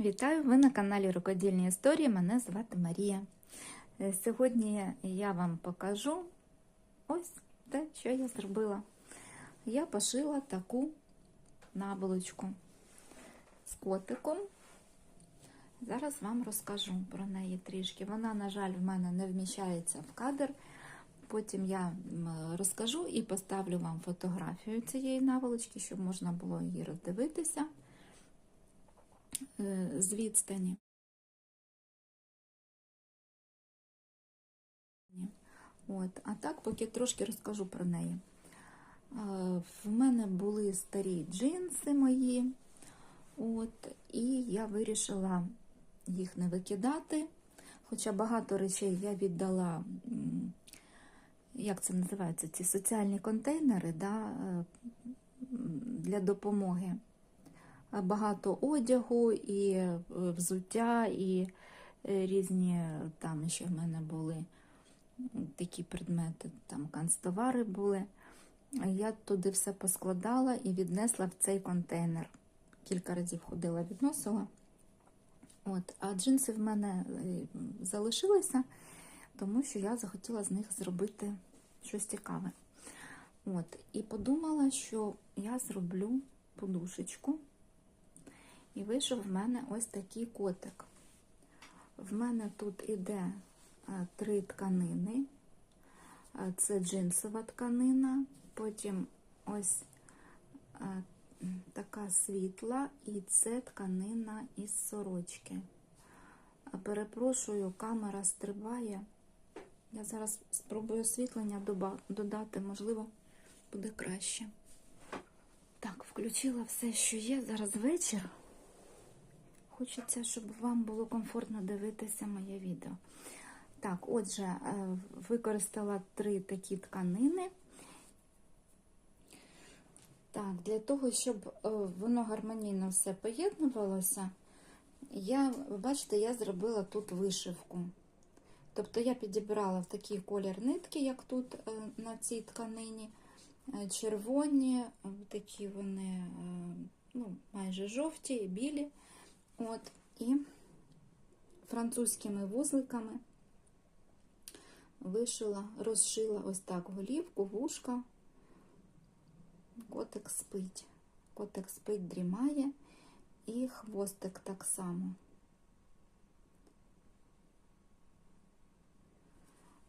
Вітаю! Ви на каналі Рукодільні історії. Мене звати Марія. Е, Сьогодні я вам покажу ось те, що я зробила. Я пошила таку наволочку з котиком. Зараз вам розкажу про неї трішки. Вона, на жаль, в мене не вміщається в кадр. Потім я розкажу і поставлю вам фотографію цієї наволочки, щоб можна було її роздивитися з відстані. От, а так, поки трошки розкажу про неї. Е, В мене були старі джинси мої, от, і я вирішила їх не викидати. Хоча багато речей я віддала, як це називається, ці соціальні контейнери да, е, для допомоги. Е, Багато одягу, і е, взуття, і е, різні там ще в мене були такі предмети, там канцтовари були. Я туди все поскладала і віднесла в цей контейнер. Кілька разів ходила, відносила. От, а джинси в мене залишилися, тому що я захотіла з них зробити щось цікаве. От, і подумала, що я зроблю подушечку. І вийшов в мене ось такий котик. В мене тут іде три тканини. Це джинсова тканина, потім ось така світла, і це тканина із сорочки. Перепрошую, камера стрибає. Я зараз спробую освітлення додати, можливо, буде краще. Так, включила все, що є. Зараз вечір. Хочеться, щоб вам було комфортно дивитися моє відео. Так, отже, е, використала три такі тканини. Так, для того, щоб е, воно гармонійно все поєднувалося, я, ви бачите, я зробила тут вишивку. Тобто я підібрала в такий колір нитки, як тут е, на цій тканині. Червоні, такі вони ну, майже жовті і білі. От, і французькими вузликами вишила, розшила ось так голівку, вушка. Котик спить. Котик спить, дрімає, і хвостик так само.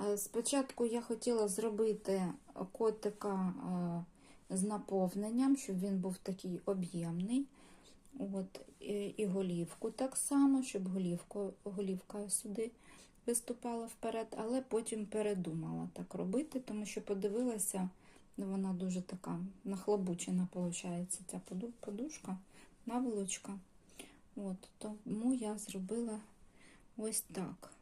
Е, Спочатку я хотіла зробити котика е, з наповненням, щоб він був такий об'ємний. От, і, голівку так само, щоб голівку, голівка сюди виступала вперед, але потім передумала так робити, тому що подивилася, вона дуже така нахлобучена, виходить, ця подушка, наволочка. От, тому я зробила ось так.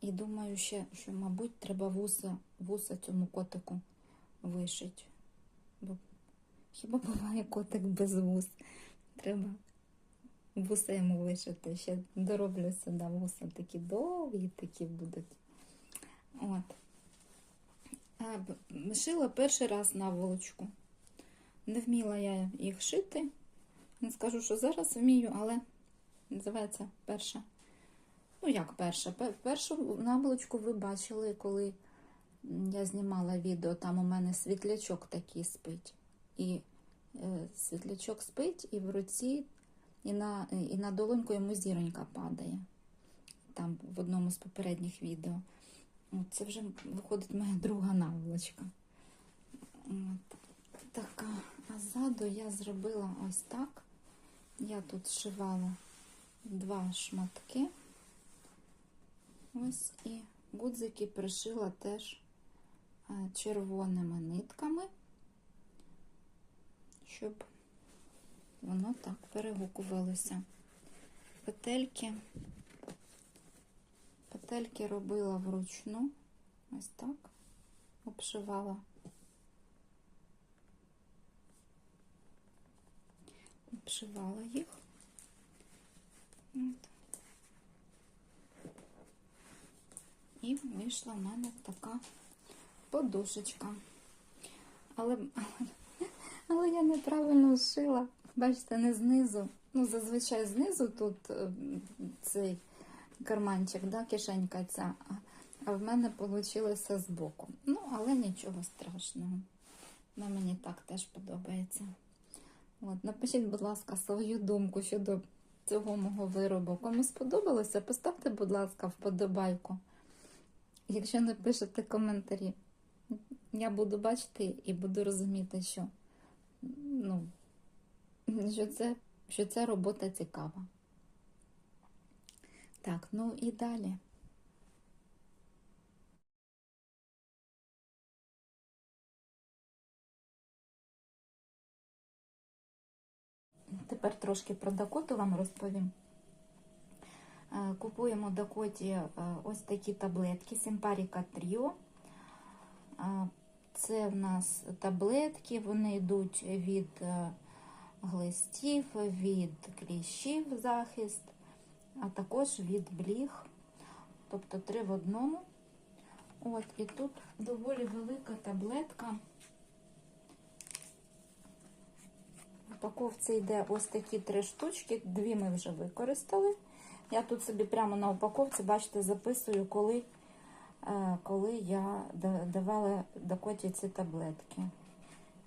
І думаю ще, що, мабуть, треба вуса, вуса цьому котику вишити. Хіба буває котик без вус? Треба вуса йому вишити. Ще дороблю сюди вуса такі довгі, такі будуть. От. Шила перший раз наволочку. Не вміла я їх шити. Не скажу, що зараз вмію, але називається перша. Ну, як перша? Першу наволочку ви бачили, коли я знімала відео, там у мене світлячок такий спить. І світлячок спить, і в руці, і на, і на долоньку йому зіронька падає. Там в одному з попередніх відео. Це вже виходить моя друга наволочка. От, така. А ззаду я зробила ось так. Я тут зшивала два шматки. Ось і гудзики пришила теж е, червоними нитками, щоб воно так перегукувалося. Петельки, петельки робила вручну, ось так, обшивала. Обшивала їх. От. І вийшла в мене така подушечка. Але, але я неправильно зшила. Бачите, не знизу. Ну, зазвичай знизу тут е, цей карманчик, да, кишенька ця. а- в мене вийшло збоку. Ну, але нічого страшного. Вона мені так теж подобається. От, напишіть, будь ласка, свою думку щодо цього мого виробу. Кому сподобалося, поставте, будь ласка, вподобайку. Якщо не пишете коментарі, я буду бачити і буду розуміти, що, ну, що, це, що ця робота цікава. Так, ну і далі. Тепер трошки про Дакоту вам розповім. Е, Купуємо Дакоті е, ось такі таблетки Симпаріка Тріо. Це в нас таблетки, вони йдуть від е, глистів, від кліщів захист, а також від бліг. Тобто три в одному. От, і тут доволі велика таблетка. В упаковці йде ось такі три штучки, дві ми вже використали. Я тут собі прямо на упаковці, бачите, записую, коли, коли я давала Дакоті ці таблетки.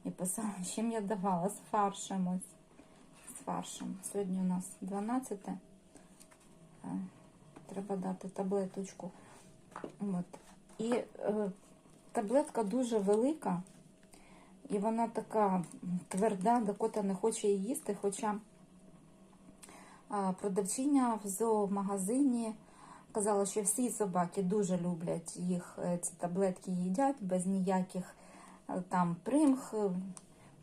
І писала, чим я давала з фаршем. Ось. З фаршем. Сьогодні у нас 12. Е, Треба дати таблеточку. От. І е, таблетка дуже велика. І вона така тверда, Дакота не хоче її їсти, хоча продавчиня в зоомагазині казала, що всі собаки дуже люблять їх, е, ці таблетки їдять без ніяких е, там примх, е,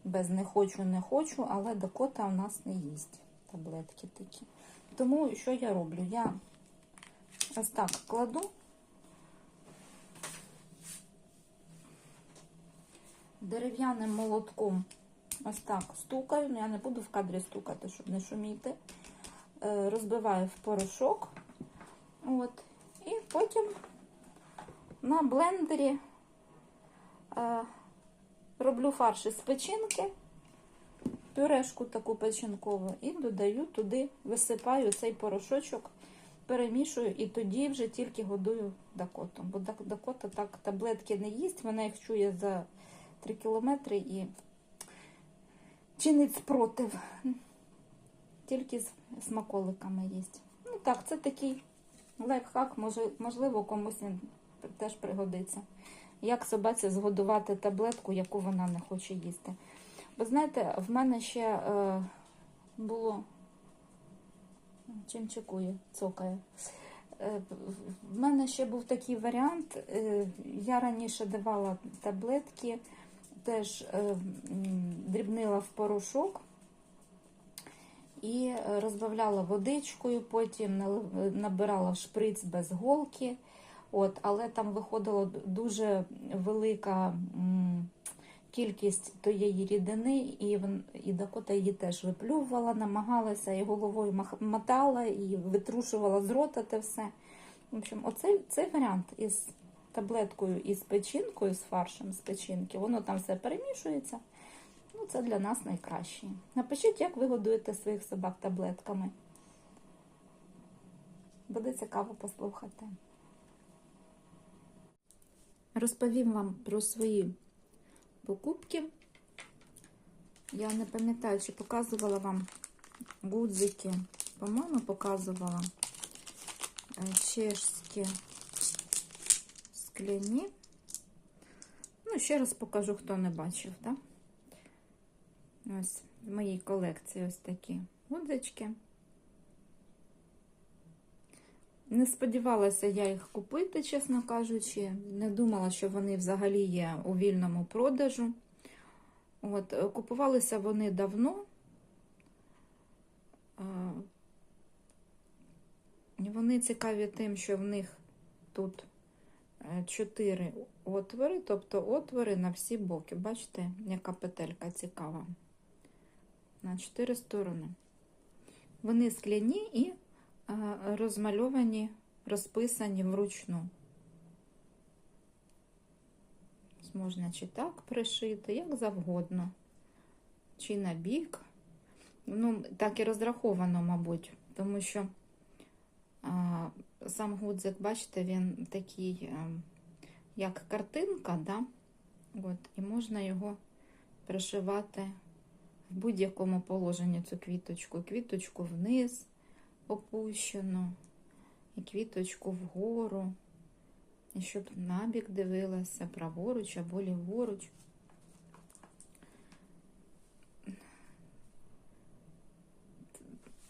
без не хочу, не хочу, але Дакота у нас не їсть таблетки такі. Тому що я роблю? Я ось так кладу. дерев'яним молотком ось так стукаю. Ну, я не буду в кадрі стукати, щоб не шуміти. Розбиваю в порошок. От. І потім на блендері е, роблю фарш із печінки, пюрешку таку печінкову, і додаю туди, висипаю цей порошочок, перемішую і тоді вже тільки годую дакоту. Бо дакота так таблетки не їсть, вона їх чує за 3 кілометри і чинить спротив. Тільки з смаколиками їсть. Ну так, це такий лайфхак, можливо, комусь він теж пригодиться. Як собаці згодувати таблетку, яку вона не хоче їсти. Бо знаєте, в мене ще е, було. Чим чекує, цокає. Е, В мене ще був такий варіант. е, Я раніше давала таблетки, теж е, дрібнила в порошок і розбавляла водичкою, потім набирала в шприц без голки. От, але там виходила дуже велика кількість тієї рідини, і, і Дакота її теж виплювала, намагалася і головою мотала, і витрушувала з рота те все. В общем, оцей цей варіант із таблеткою і з печінкою, з фаршем з печінки, воно там все перемішується. Ну, це для нас найкраще. Напишіть, як ви годуєте своїх собак таблетками. Буде цікаво послухати. Розповім вам про свої покупки. Я не пам'ятаю, чи показувала вам гудзики. По-моєму, показувала е, чешські скляні. Ну, ще раз покажу, хто не бачив, так? Ось в моїй колекції ось такі гудзички. Не сподівалася я їх купити, чесно кажучи. Не думала, що вони взагалі є у вільному продажу. От, Купувалися вони давно. Вони цікаві тим, що в них тут е, чотири отвори, тобто отвори на всі боки. Бачите, яка петелька цікава. На чотири сторони. Вони скляні і е, розмальовані, розписані вручну. Можна чи так пришити, як завгодно. Чи на бік. Ну, так і розраховано, мабуть, тому що а, сам гудзик, бачите, він такий, е, як картинка, да? От, і можна його пришивати в будь-якому положенні цю квіточку. Квіточку вниз опущену, і квіточку вгору. І щоб набік дивилася, праворуч або ліворуч.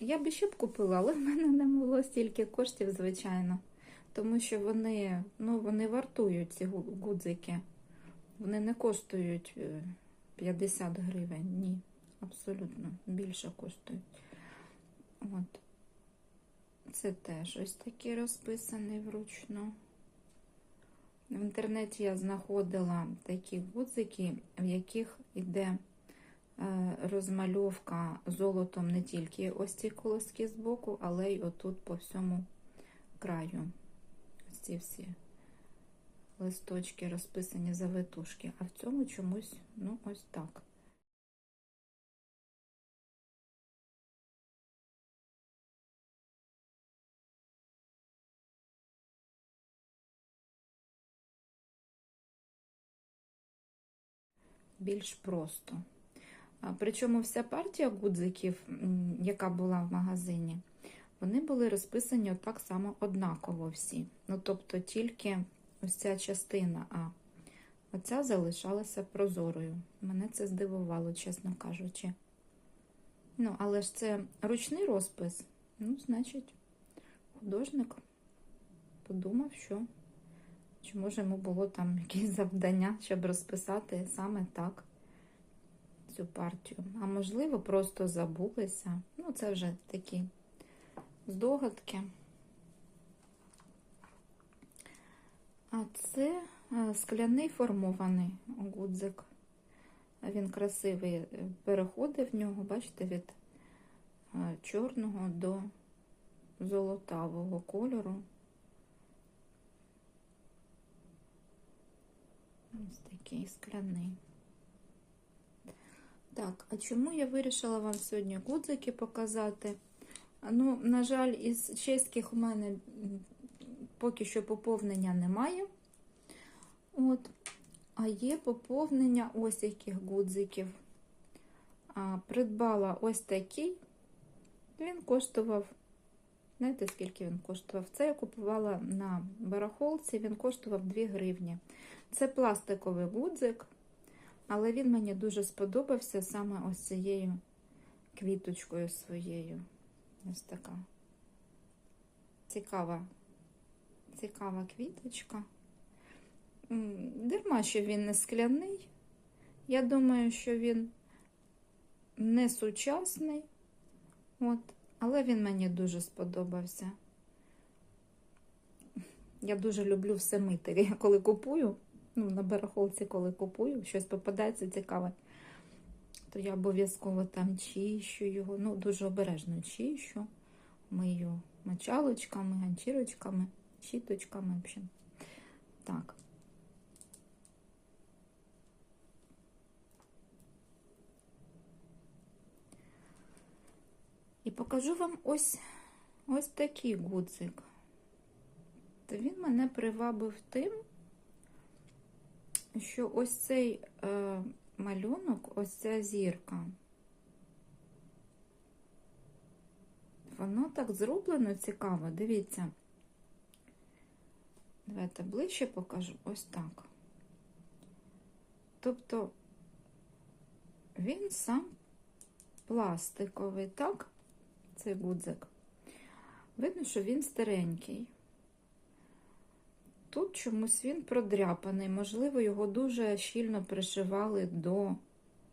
Я би ще б купила, але в мене не було стільки коштів, звичайно. Тому що вони, ну, вони вартують ці гу- гудзики. Вони не коштують е, 50 гривень. Ні, абсолютно більше коштують. От. Це теж ось такий розписаний вручну. В інтернеті я знаходила такі гудзики, в яких йде е, розмальовка золотом не тільки ось ці колоски з боку, але й отут по всьому краю. Ось ці всі листочки розписані завитушки, а в цьому чомусь, ну, ось так. Більш просто. Причому вся партія гудзиків, яка була в магазині, вони були розписані так само однаково всі. Ну, тобто тільки ось ця частина, а оця залишалася прозорою. Мене це здивувало, чесно кажучи. Ну, але ж це ручний розпис. Ну, значить, художник подумав, що чи може йому було там якесь завдання, щоб розписати саме так цю партію. А можливо, просто забулися. Ну, це вже такі здогадки. А це е, скляний формований гудзик. Він красивий, е, переходить в нього, бачите, від е, чорного до золотавого кольору. Ось такий скляний. Так, а чому я вирішила вам сьогодні гудзики показати? Ну, на жаль, із чеських у мене поки що поповнення немає. От. А є поповнення ось яких гудзиків. А, придбала ось такий. Він коштував, знаєте, скільки він коштував? Це я купувала на барахолці, він коштував 2 гривні. Це пластиковий гудзик, але він мені дуже сподобався саме ось цією квіточкою своєю. Ось така цікава, цікава квіточка. Дарма, що він не скляний. Я думаю, що він не сучасний, от, але він мені дуже сподобався. Я дуже люблю все мити. Коли купую, ну, на барахолці, коли купую, щось попадається цікаве, то я обов'язково там чищу його, ну, дуже обережно чищу, мию мочалочками, ганчірочками, щіточками. В общем. Так. І покажу вам ось, ось такий гудзик. То він мене привабив тим, що ось цей е, малюнок, ось ця зірка, воно так зроблено цікаво, дивіться. Давайте ближче покажу ось так. Тобто він сам пластиковий, так? Цей гудзик. Видно, що він старенький. Тут чомусь він продряпаний, можливо, його дуже щільно пришивали до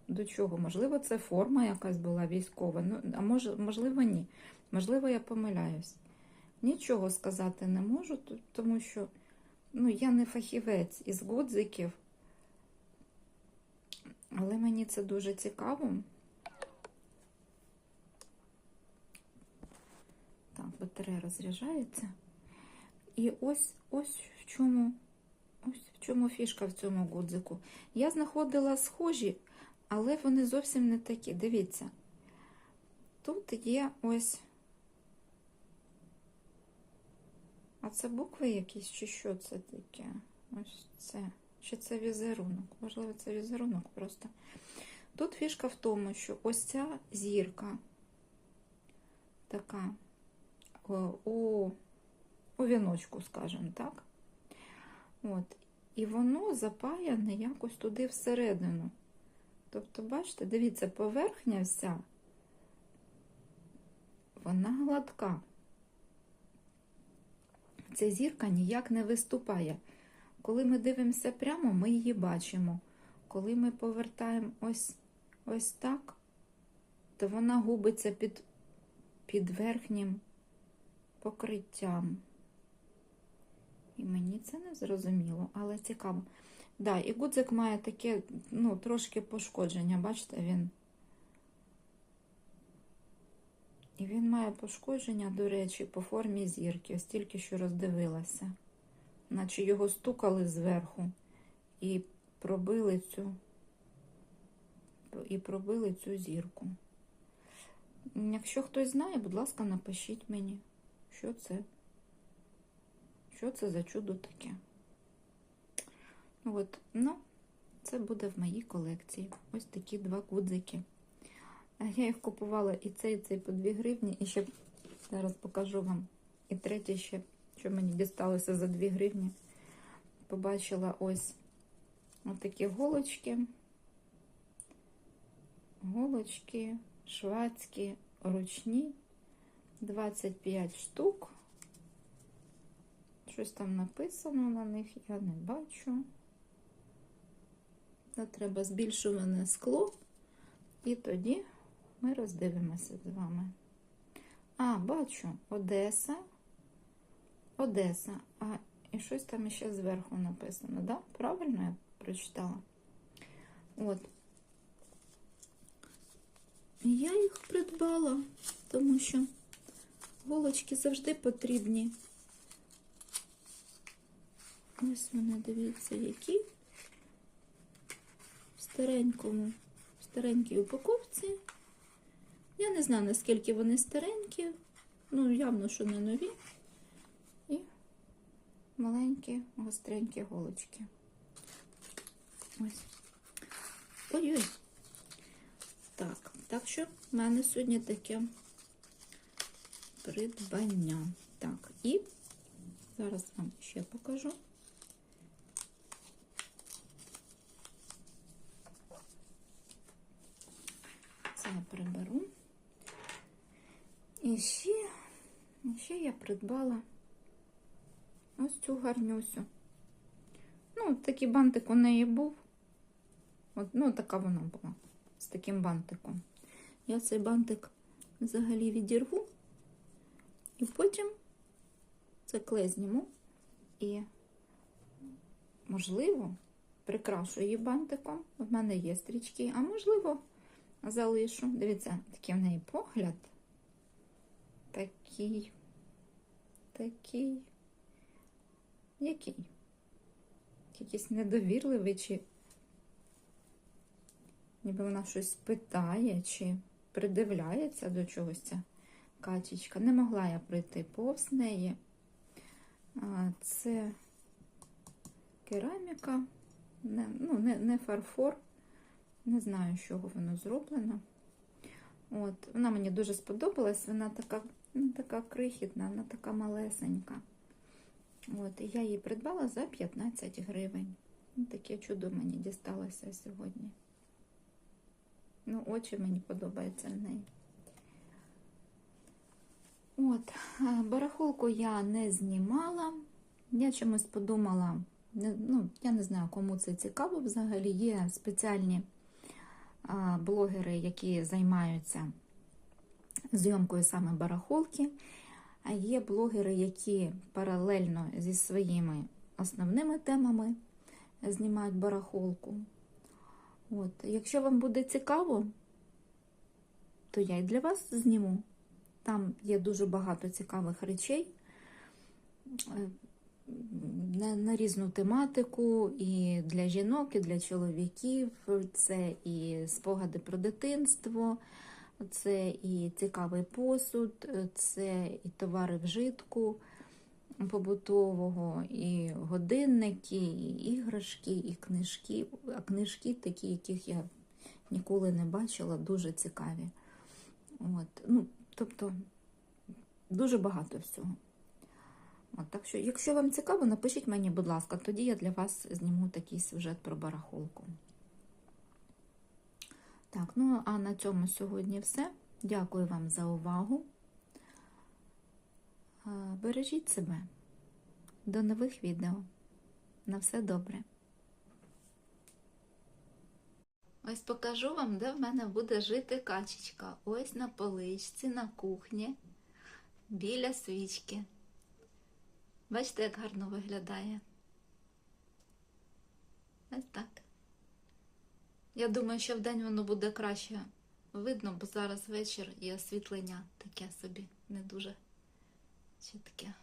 до чого. Можливо, це форма якась була військова, ну, а може, можливо, ні. Можливо, я помиляюсь. Нічого сказати не можу, тому що ну, я не фахівець із гудзиків, але мені це дуже цікаво. Так, батарея розряджається. І ось ось в чому ось в чому фішка в цьому гудзику. Я знаходила схожі, але вони зовсім не такі. Дивіться. тут є ось. А це букви якісь, чи що це таке? Ось це. Чи це візерунок? Можливо, це візерунок просто. Тут фішка в тому, що ось ця зірка така о, у, віночку, скажімо так. От. І воно запаяне якось туди всередину. Тобто, бачите, дивіться, поверхня вся, вона гладка. Ця зірка ніяк не виступає. Коли ми дивимося прямо, ми її бачимо. Коли ми повертаємо ось, ось так, то вона губиться під, під верхнім покриттям. І мені це не зрозуміло, але цікаво. Да, і гудзик має таке, ну, трошки пошкодження, бачите, він. І він має пошкодження, до речі, по формі зірки, ось що роздивилася. Наче його стукали зверху і пробили цю, і пробили цю зірку. Якщо хтось знає, будь ласка, напишіть мені, що це. Що це за чудо таке? От, ну, це буде в моїй колекції. Ось такі два гудзики. Я їх купувала і цей, і цей по 2 гривні. І ще зараз покажу вам. І третє ще, що мені дісталося за 2 гривні. Побачила ось такі голочки. Голочки, швадські, ручні, 25 штук. Щось там написано на них, я не бачу. Та треба збільшуване скло, і тоді ми роздивимося з вами. А, бачу, Одеса, Одеса. А і щось там ще зверху написано, да? Правильно я прочитала? От. Я їх придбала, тому що голочки завжди потрібні. Ось вони, дивіться, які в старенькому, в старенькій упаковці. Я не знаю, наскільки вони старенькі, ну, явно, що не нові. І маленькі, гостренькі голочки. Ось. Ой-ой. Так, так що в мене сьогодні таке придбання. Так, і зараз вам ще покажу. Приберу. І ще, ще я придбала ось цю гарнюсю. Ну, такий бантик у неї був. От, ну, така вона була з таким бантиком. Я цей бантик взагалі відірву, і потім це клей зніму і, можливо, прикрашу її бантиком. В мене є стрічки, а можливо, залишу. Дивіться, такий в неї погляд. Такий, такий, який? Якийсь недовірливий, чи ніби вона щось питає, чи придивляється до чогось ця качечка. Не могла я пройти повз неї. Це кераміка, не, ну, не, не фарфор. Не знаю, з чого воно зроблено. От, Вона мені дуже сподобалась, вона така ну, така крихітна, вона така малесенька. От, я її придбала за 15 гривень. Ну, Таке чудо мені дісталося сьогодні. Ну, очі мені подобаються в неї. От, барахолку я не знімала. Я чомусь подумала, ну, я не знаю, кому це цікаво взагалі. Є спеціальні блогери, які займаються зйомкою саме барахолки. А є блогери, які паралельно зі своїми основними темами знімають барахолку. От, Якщо вам буде цікаво, то я й для вас зніму. Там є дуже багато цікавих речей на, на різну тематику, і для жінок, і для чоловіків. Це і спогади про дитинство, Це і цікавий посуд, це і товари вжитку побутового, і годинники, і іграшки, і книжки. А книжки такі, яких я ніколи не бачила, дуже цікаві. От. Ну, тобто дуже багато всього. От, так що, якщо вам цікаво, напишіть мені, будь ласка, тоді я для вас зніму такий сюжет про барахолку. Так, ну а на цьому сьогодні все. Дякую вам за увагу. Е, Бережіть себе. До нових відео. На все добре. Ось покажу вам, де в мене буде жити качечка. Ось на поличці, на кухні, біля свічки. Бачите, як гарно виглядає? Ось так. Я думаю, що вдень воно буде краще видно, бо зараз вечір і освітлення таке собі не дуже чітке.